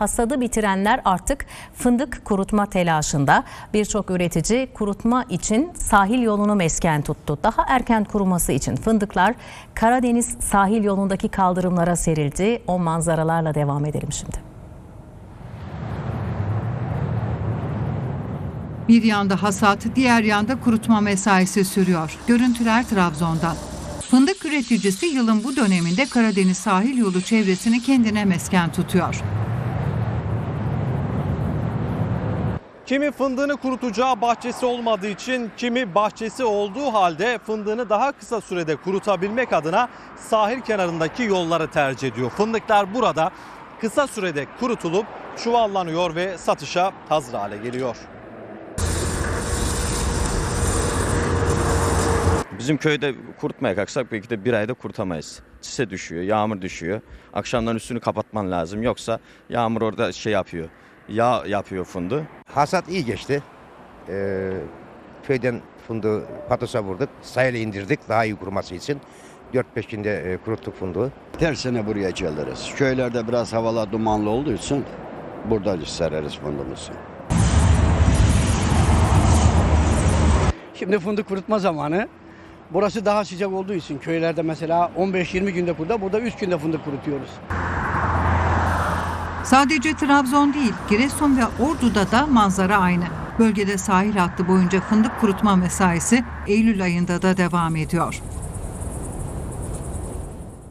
hasadı bitirenler artık fındık kurutma telaşında. Birçok üretici kurutma için sahil yolunu mesken tuttu. Daha erken kuruması için fındıklar Karadeniz sahil yolundaki kaldırımlara serildi. O manzaralarla devam edelim şimdi. Bir yanda hasat, diğer yanda kurutma mesaisi sürüyor. Görüntüler Trabzon'dan. Fındık üreticisi yılın bu döneminde Karadeniz sahil yolu çevresini kendine mesken tutuyor. Kimi fındığını kurutacağı bahçesi olmadığı için, kimi bahçesi olduğu halde fındığını daha kısa sürede kurutabilmek adına sahil kenarındaki yolları tercih ediyor. Fındıklar burada kısa sürede kurutulup çuvallanıyor ve satışa hazır hale geliyor. Bizim köyde kurutmaya kalksak belki de bir ayda kurutamayız. Çise düşüyor, yağmur düşüyor. Akşamdan üstünü kapatman lazım. Yoksa yağmur orada şey yapıyor. Yağ yapıyor fundu. Hasat iyi geçti. Ee, köyden fındığı patosa vurduk. Sahile indirdik daha iyi kuruması için. 4-5 günde e, kuruttuk fındığı. Her sene buraya geliriz. Köylerde biraz havalar dumanlı olduğu için burada sereriz fındığımızı. Şimdi fındık kurutma zamanı. Burası daha sıcak olduğu için köylerde mesela 15-20 günde burada, burada 3 günde fındık kurutuyoruz. Sadece Trabzon değil, Giresun ve Ordu'da da manzara aynı. Bölgede sahil hattı boyunca fındık kurutma mesaisi Eylül ayında da devam ediyor.